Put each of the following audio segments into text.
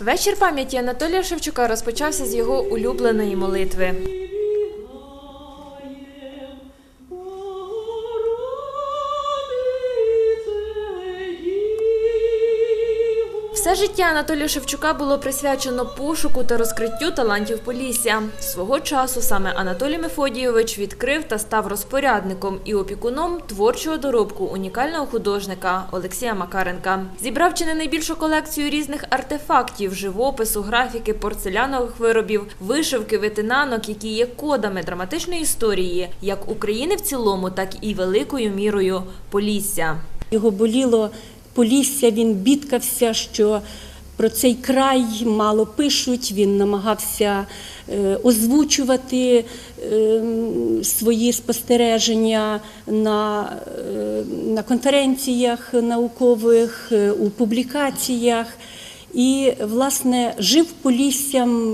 Вечір пам'яті Анатолія Шевчука розпочався з його улюбленої молитви. Все життя Анатолія Шевчука було присвячено пошуку та розкриттю талантів Полісся. Свого часу саме Анатолій Мефодійович відкрив та став розпорядником і опікуном творчого доробку унікального художника Олексія Макаренка. Зібрав чи не найбільшу колекцію різних артефактів, живопису, графіки, порцелянових виробів, вишивки, витинанок, які є кодами драматичної історії як України в цілому, так і великою мірою Полісся. Його боліло Полісся, він бідкався, що про цей край мало пишуть. Він намагався е, озвучувати е, свої спостереження на, е, на конференціях наукових, у публікаціях. І, власне, жив Поліссям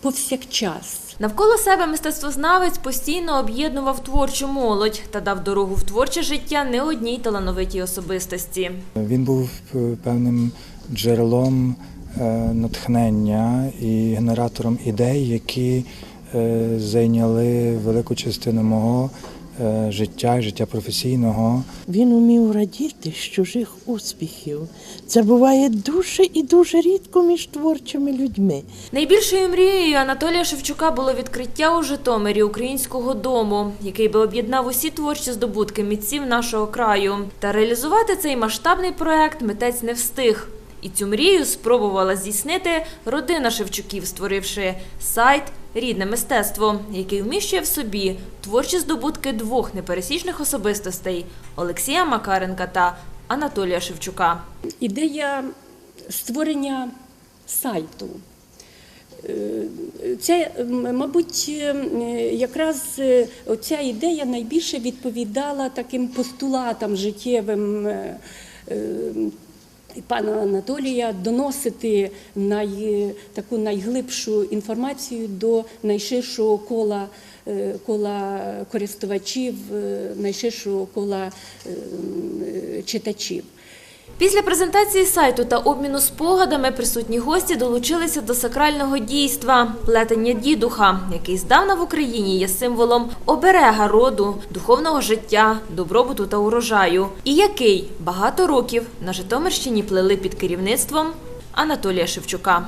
повсякчас. Навколо себе мистецтвознавець постійно об'єднував творчу молодь та дав дорогу в творче життя не одній талановитій особистості. Він був е, певним джерелом е, натхнення і генератором ідей, які е, зайняли велику частину мого е, життя, життя професійного. Він умів радіти з чужих успіхів. Це буває дуже і дуже рідко між творчими людьми. Найбільшою мрією Анатолія Шевчука було відкриття у Житомирі українського дому, який би об'єднав усі творчі здобутки митців нашого краю. Та реалізувати цей масштабний проект митець не встиг. І цю мрію спробувала здійснити родина Шевчуків, створивши сайт Рідне мистецтво, який вміщує в собі творчі здобутки двох непересічних особистостей Олексія Макаренка та Анатолія Шевчука. ідея створення сайту. Е, Це, мабуть, е, якраз е, ця ідея найбільше відповідала таким постулатам життєвим пана Анатолія доносити най, таку найглибшу інформацію до найширшого кола, е, кола користувачів, е, найширшого кола е, читачів. Після презентації сайту та обміну спогадами присутні гості долучилися до сакрального дійства плетення дідуха, який здавна в Україні є символом оберега роду, духовного життя, добробуту та урожаю, і який багато років на Житомирщині плели під керівництвом Анатолія Шевчука.